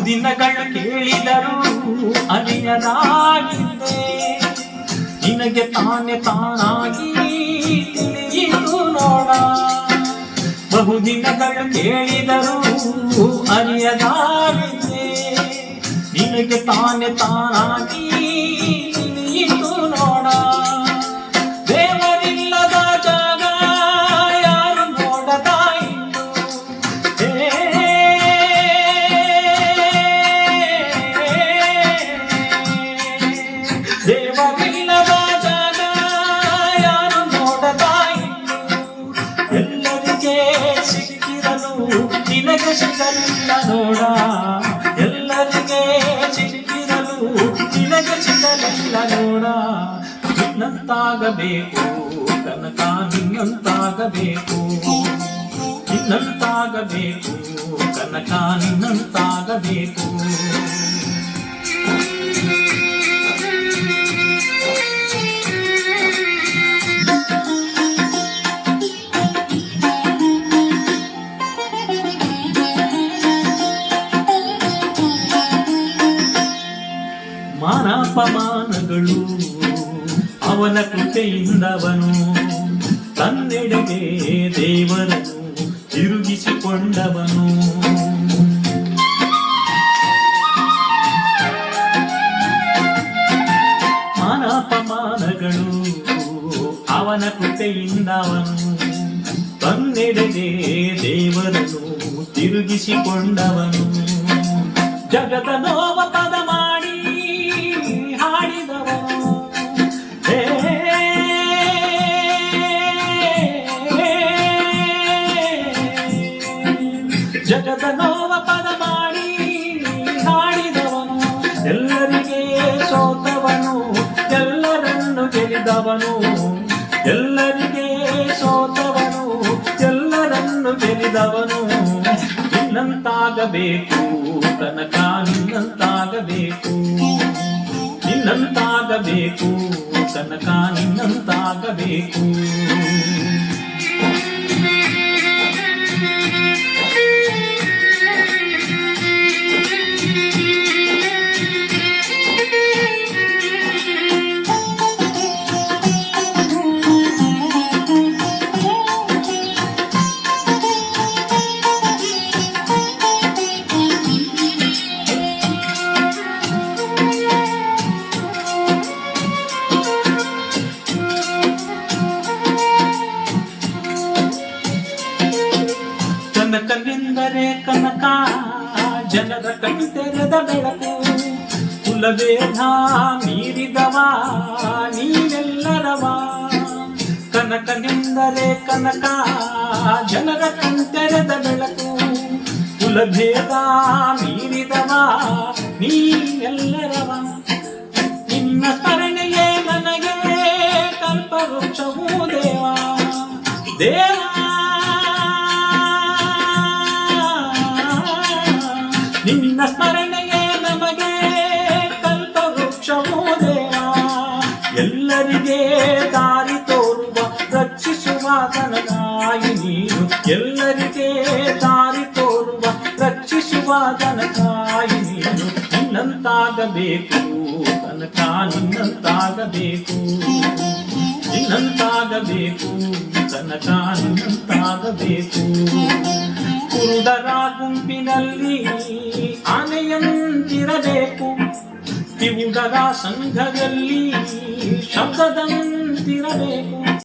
ಬಹುದಿನಗಳು ಕೇಳಿದರು ಅರಿಯದಾಗಿದ್ದೆ ನಿನಗೆ ತಾನೆ ತಾನಾಗಿ ತಿಳಿಯಿತು ನೋಡ. ಬಹುದಿನಗಳು ಕೇಳಿದರು ಅರಿಯದಾಗಿದ್ದೆ ನಿನಗೆ ತಾನೆ ತಾನಾಗಿ ಸಿಕ್ಕಿರಲು ನಿನಗೆ ಸಿಗಲಿಲ್ಲ ನೋಡ. ಎಲ್ಲರಿಗೆ ಸಿಕ್ಕಿರಲು ನಿನಗೆ ಸಿಗಲಿಲ್ಲ ನೋಡ. ನಿನ್ನಂತಾಗಬೇಕು, ಕನಕ ನಿನ್ನಂತಾಗಬೇಕು. ನಿನ್ನಂತಾಗಬೇಕು, ಕನಕ ನಿನ್ನಂತಾಗಬೇಕು. ಮಾನಾಪಮಾನಗಳು ಅವನ ಕೃಪೆಯಿಂದವನು ತನ್ನೆಡೆಗೆ ದೇವರನು ತಿರುಗಿಸಿಕೊಂಡವನು. ಮಾನಾಪಮಾನಗಳು. ಅವನ ಕೃಪೆಯಿಂದವನು ತನ್ನೆಡೆಗೆ ದೇವರನು ತಿರುಗಿಸಿಕೊಂಡವನು. ಜಗದ ಜಗದ ನೋವ ಪದ ಮಾಡಿ ಹಾಡಿದವನು, ಎಲ್ಲರಿಗೆ ಸೋತವನು, ಎಲ್ಲರನ್ನು ಗೆಲ್ಲಿದವನು, ಎಲ್ಲರಿಗೆ ಸೋತವನು, ಎಲ್ಲರನ್ನು ಗೆಲ್ಲಿದವನು. ನಿನ್ನಂತಾಗಬೇಕು ತನಕ, ನಿನ್ನಂತಾಗಬೇಕು ನಿನ್ನಂತಾಗಬೇಕು ತನಕ, ನಿನ್ನಂತಾಗಬೇಕು. ಕನಕನೆಂದರೆ ಕನಕ ಜನರ ಕಣ್ತೆರೆದ ಬೆಳಕು ಕುಲವೇಧ ಮೀರಿದವ ನೀನೆಲ್ಲರವ ಕನಕನೆಂದರೆ ಕನಕ ಜನರ ಕಣ್ತೆರೆದ ಬೆಳಕು, ಕುಲಭೇದ ಮೀರಿದವ ನೀನೆಲ್ಲರವ ನಿನ್ನ ಸ್ಮರಣೆಯೇ ನನಗೆ ಕಲ್ಪವೃಕ್ಷವೂ ದೇವ. ದೇವ ಎಲ್ಲರಿಗೆ ದಾರಿ ತೋರುವ, ರಕ್ಷಿಸುವ ಜನಕಾಯಿ ನೀನು. ನಿನ್ನಂತಾಗಬೇಕು, ಕನಕ ನಿನ್ನಂತಾಗಬೇಕು. ನಿನ್ನಂತಾಗಬೇಕು, ಕನಕ ನಿನ್ನಂತಾಗಬೇಕು. ಕುರುಡರ ಗುಂಪಿನಲ್ಲಿ ಆನೆಯಂತಿರಬೇಕು. ಕಿವುಡರ ಸಂಘದಲ್ಲಿ ಶಬ್ದದಂತಿರಬೇಕು.